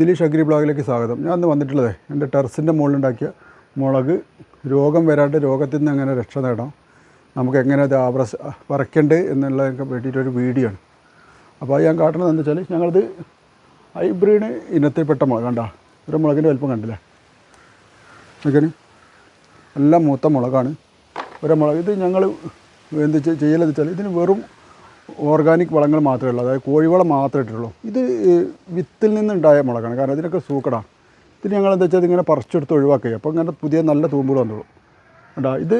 Dileesh agri ബ്ലോഗിലേക്ക് സ്വാഗതം. ഞാൻ ഇന്ന് വന്നിട്ടുള്ളത് എന്റെ ടെറസിന്റെ മുകളിലുണ്ടാക്കിയ മുളക്. രോഗം വരാണ്ട് രോഗത്തിൽ നിന്ന് എങ്ങനെ രക്ഷ നേടാം. നമുക്ക് എങ്ങനെ അത് ആവറസ് വരയ്ക്കണ്ട് എന്നുള്ളതൊക്കെ വേണ്ടിയിട്ടൊരു വീഡിയോ ആണ്. അപ്പോൾ അത് ഞാൻ കാട്ടുന്നത് എന്താ വെച്ചാൽ ഞങ്ങളത് ഹൈബ്രിഡ് ഇനത്തിൽപ്പെട്ട മുളക്. കണ്ട? ഒരു മുളകിന്റെ വലിപ്പം കണ്ടില്ലേ? നോക്കിയാണ് എല്ലാം മൂത്ത മുളകാണ്. ഒരു മുളക് ഇത് ഞങ്ങൾ എന്ത് ചെയ്യലെന്ന് വെച്ചാൽ ഇതിന് വെറും ഓർഗാനിക് വളങ്ങൾ മാത്രമേ ഉള്ളൂ. അതായത് കോഴിവളം മാത്രമേ ഇട്ടിട്ടുള്ളൂ. ഇത് വിത്തിൽ നിന്നുണ്ടായ മുളകാണ്. കാരണം ഇതിനൊക്കെ സൂക്കടാണ്. ഇത് ഞങ്ങൾ എന്താ വെച്ചാൽ ഇങ്ങനെ പറിച്ചെടുത്ത് ഒഴിവാക്കുക അപ്പോൾ ഇങ്ങനെ പുതിയ നല്ല തൂമ്പുകൾ വന്നോളൂ. ഉണ്ടാ ഇത്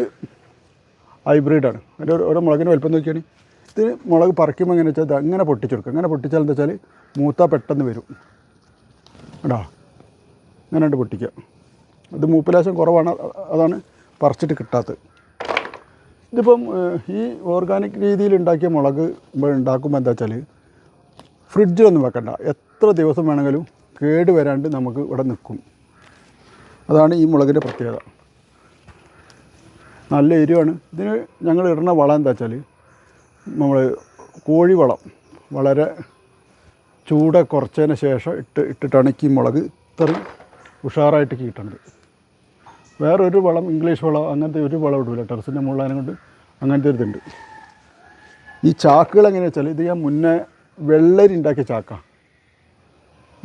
ഹൈബ്രിഡാണ് അതിന്റെ ഓരോ മുളകിന്റെ വലിപ്പം നോക്കിയാണ് ഇത് മുളക് പറിക്കുമ്പോൾ എങ്ങനെ വെച്ചാൽ അങ്ങനെ പൊട്ടിച്ചെടുക്കുക അങ്ങനെ പൊട്ടിച്ചാൽ എന്താ വെച്ചാൽ മൂത്ത പെട്ടെന്ന് വരും. ഉണ്ടാ അങ്ങനെ പൊട്ടിക്കുക. അത് മൂപ്പിലാശം കുറവാണ്. അതാണ് പറിച്ചിട്ട് കിട്ടാത്തത്. ഇതിപ്പം ഈ ഓർഗാനിക് രീതിയിൽ ഉണ്ടാക്കിയ മുളക് ഉണ്ടാക്കുമ്പോൾ എന്താ വെച്ചാൽ ഫ്രിഡ്ജിലൊന്നും വെക്കണ്ട. എത്ര ദിവസം വേണമെങ്കിലും കേട് വരാണ്ട് നമുക്ക് ഇവിടെ നിൽക്കും. അതാണ് ഈ മുളകിന്റെ പ്രത്യേകത. നല്ല എരിവാണ്. ഇതിന് ഞങ്ങൾ ഇടുന്ന വളം എന്താ വെച്ചാൽ നമ്മൾ കോഴിവളം വളരെ ചൂട് കുറച്ചതിന് ശേഷം ഇട്ട് ഇട്ടിട്ടാണ് ഈ മുളക് ഇത്രയും ഉഷാറായിട്ട് കിട്ടുന്നത് വേറെ ഒരു വളം ഇംഗ്ലീഷ് വളം അങ്ങനത്തെ ഒരു വളം ഇടില്ല ടെറസിന്റെ മുകളിലും കൊണ്ട് അങ്ങനത്തെ ഒരു ഇതുണ്ട്. ഈ ചാക്കുകൾ എങ്ങനെയാ വെച്ചാൽ ഇത് ഞാൻ മുന്നേ വെള്ളരി ഉണ്ടാക്കിയ ചാക്കാണ്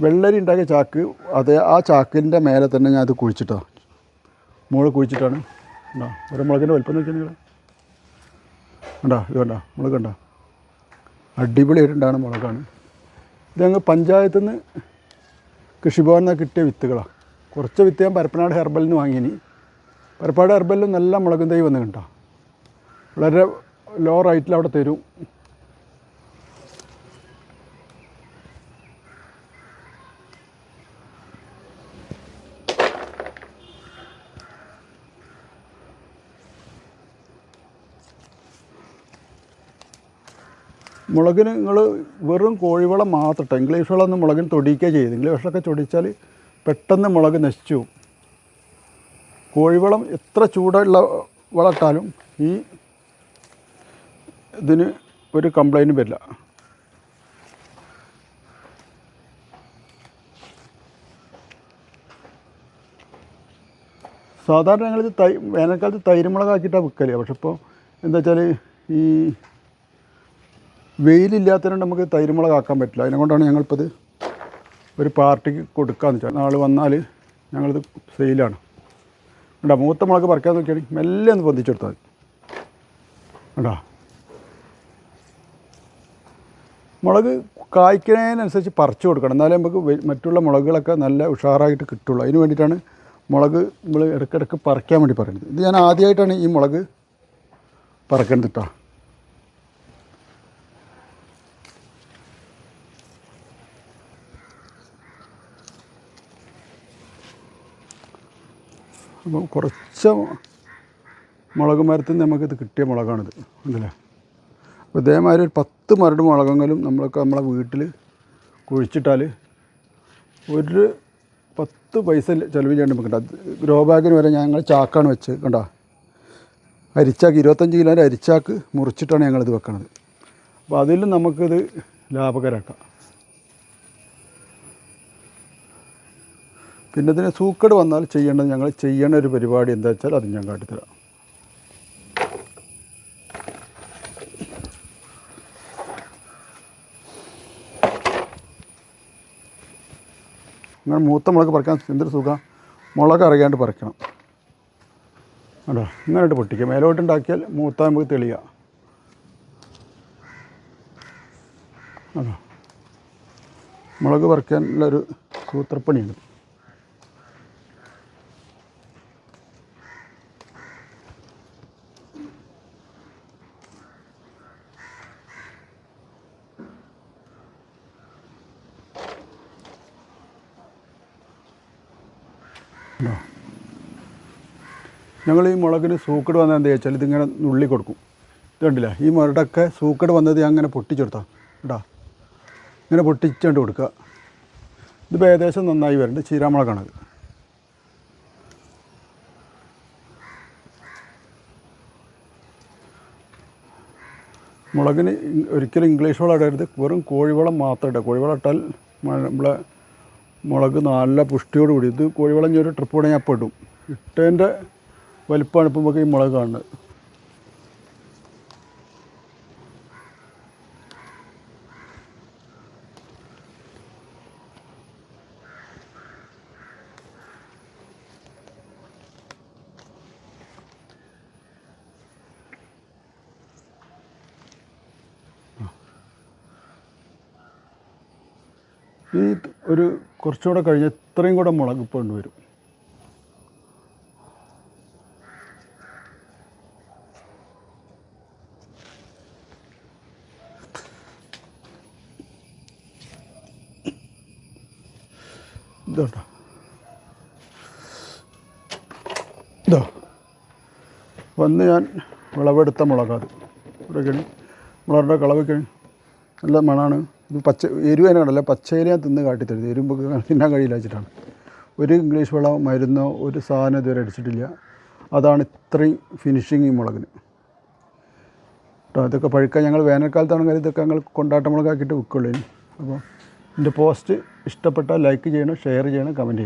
വെള്ളരി ഉണ്ടാക്കിയ ചാക്ക് അത് ആ ചാക്കിന്റെ മേലെ തന്നെ ഞാൻ അത് കുഴിച്ചിട്ടാണ് മുകളിൽ കുഴിച്ചിട്ടാണ്. ഉണ്ടോ ഒരു മുളകിന്റെ വലിപ്പം നോക്കിയാൽ നിങ്ങൾ ഉണ്ടോ ഇത് കണ്ടോ? മുളക് കണ്ടോ? അടിപൊളിയായിട്ടുണ്ടാകുന്ന മുളകാണ്. ഇത് ഞങ്ങൾ പഞ്ചായത്തിൽ നിന്ന് കൃഷിഭവനിൽ നിന്ന് കിട്ടിയ വിത്തുകളാണ് കുറച്ച് വിത്ത് ഞാൻ പരപ്പനാട് ഹെർബലിൽ നിന്ന് വാങ്ങിനി പരപ്പാട് ഹെർബലിൽ നല്ല മുളകും തൈ വന്ന് കണ്ടോ? വളരെ ലോ റേറ്റിൽ അവിടെ തരും. മുളകിന് നിങ്ങൾ വെറും കോഴിവളം മാത്രം ഇംഗ്ലീഷ് വളം ഒന്നും മുളകിന് തൊടിക്കുക ചെയ്ത്. ഇംഗ്ലീഷ് വളമൊക്കെ ചൊടിച്ചാൽ പെട്ടെന്ന് മുളക് നശിച്ചു. കോഴിവളം എത്ര ചൂടുള്ള വളർത്താലും ഈ ഇതിന് ഒരു കംപ്ലൈന്റും വരില്ല. സാധാരണ ഞങ്ങളിത് തൈ വേനൽക്കാലത്ത് തൈരുമുളകാക്കിയിട്ടാണ് വിൽക്കൽ പക്ഷെ ഇപ്പോൾ എന്താ വെച്ചാൽ ഈ വെയിലില്ലാത്തതുകൊണ്ട് നമുക്ക് തൈരുമുളകാക്കാൻ പറ്റില്ല. അതിനെ കൊണ്ടാണ് ഞങ്ങളിപ്പോൾ ഇത് ഒരു പാർട്ടിക്ക് കൊടുക്കാന്ന് വെച്ചാൽ നാൾ വന്നാൽ ഞങ്ങളിത് സെയിലാണ്. വേണ്ട മൂത്ത മുളക് പറിക്കാൻ നോക്കിയാണെങ്കിൽ മെല്ലെ ഒന്ന് പൊന്തിച്ചെടുത്താൽ മതി. കണ്ടാ? മുളക് കായ്ക്കുന്നതിനനുസരിച്ച് പറിച്ചു കൊടുക്കണം. എന്നാലേ നമുക്ക് മറ്റുള്ള മുളകുകളൊക്കെ നല്ല ഉഷാറായിട്ട് കിട്ടുള്ളൂ. അതിന് വേണ്ടിയിട്ടാണ് മുളക് നമ്മൾ ഇടയ്ക്കിടയ്ക്ക് പറിക്കാൻ വേണ്ടി പറയുന്നത്. ഇത് ഞാൻ ആദ്യമായിട്ടാണ് ഈ മുളക് പറക്കേണ്ടത് കേട്ടോ കുറച്ച് മുളക് മരത്തിൽ നിന്ന് നമുക്കിത് കിട്ടിയ മുളകാണിത്. ഉണ്ടല്ലേ? അപ്പോൾ ഇതേമാതിരി ഒരു പത്ത് മരട് മുളകെങ്കിലും നമ്മളൊക്കെ നമ്മളെ വീട്ടിൽ കുഴിച്ചിട്ടാൽ ഒരു പത്ത് പൈസ ചിലവ് ചെയ്യേണ്ടി നമുക്ക് അത് ഗ്രോ ബാഗിന് വരെ ഞങ്ങൾ ചാക്കാണ് വെച്ച് കണ്ട? അരിച്ചാക്ക് ഇരുപത്തഞ്ച് കിലോന്റെ അരിച്ചാക്ക് മുറിച്ചിട്ടാണ് ഞങ്ങളിത് വെക്കണത്. അപ്പോൾ അതിലും നമുക്കിത് ലാഭകരമാക്കാം. പിന്നെ ഇതിന് സൂക്കട് വന്നാൽ ചെയ്യേണ്ടത് ഞങ്ങൾ ചെയ്യേണ്ട ഒരു പരിപാടി എന്താ വെച്ചാൽ അത് ഞാൻ കാട്ടിത്തരാം. അങ്ങനെ മൂത്ത മുളക് പറിക്കാൻ എന്തൊരു സുഖം? മുളക് അറിയാണ്ട് പറിക്കണം. കേട്ടോ ഇങ്ങനെയായിട്ട് പൊട്ടിക്കുക. മേലോട്ടുണ്ടാക്കിയാൽ മൂത്ത നമുക്ക് തെളിയുക കേട്ടോ മുളക് പറിക്കാനുള്ള ഒരു സൂത്രപ്പണിയുണ്ട് ഞങ്ങൾ ഈ മുളകിന് സൂക്കട് വന്നത് എന്താ വെച്ചാൽ ഇതിങ്ങനെ നുള്ളി കൊടുക്കും. ഇത് കണ്ടില്ല ഈ മുരടൊക്കെ സൂക്കട് വന്നത് ഞാൻ അങ്ങനെ പൊട്ടിച്ചെടുത്താ. കേട്ടാ ഇങ്ങനെ പൊട്ടിച്ചുകൊണ്ട് കൊടുക്കുക. ഇതിപ്പോൾ ഏകദേശം നന്നായി വരുന്നുണ്ട് ചീരാമുളകാണത്. മുളകിന് ഒരിക്കലും ഇംഗ്ലീഷ് വളം ഇടരുത്. വെറും കോഴിവളം മാത്രം ഇടുക കോഴിവളം ഇട്ടാൽ നമ്മളെ മുളക് നല്ല പുഷ്ടിയോട് കൂടി. ഇത് കോഴിവളഞ്ഞ ഒരു ട്രിപ്പ് കൂടെ ഞാൻ ഇപ്പോൾ ഇടും ഇട്ടതിന്റെ വലിപ്പമാണ് ഇപ്പം നമുക്ക് ഈ മുളക് കാണുന്നത്. ഒരു കുറച്ചുകൂടെ കഴിഞ്ഞ് ഇത്രയും കൂടെ മുളക് ഇപ്പോൾ വരും. വന്ന് ഞാൻ വിളവെടുത്ത മുളകാത് കഴിഞ്ഞ് മുളകിന്റെ കഴിഞ്ഞ് നല്ല മണമാണ് ഇത് പച്ച എരിവേനാണല്ല പച്ചയില ഞാൻ തിന്ന് കാട്ടിത്തരുത് എരുമ്പ് തിന്നാൻ കഴിയില്ല വെച്ചിട്ടാണ്. ഒരു ഇംഗ്ലീഷ് വെള്ളം മരുന്നോ ഒരു സാധനം ഇതുവരെ അടിച്ചിട്ടില്ല. അതാണ് ഇത്രയും ഫിനിഷിങ് ഈ മുളകിന്. കേട്ടോ ഇതൊക്കെ പഴുക്കാൻ ഞങ്ങൾ വേനൽക്കാലത്താണെങ്കിൽ ഇതൊക്കെ ഞങ്ങൾ കൊണ്ടാട്ട മുളകാക്കിയിട്ട് വിൽക്കുള്ളൂ അപ്പോൾ എന്റെ പോസ്റ്റ് ഇഷ്ടപ്പെട്ടാൽ ലൈക്ക് ചെയ്യണം ഷെയർ ചെയ്യണം കമന്റ് ചെയ്യണം.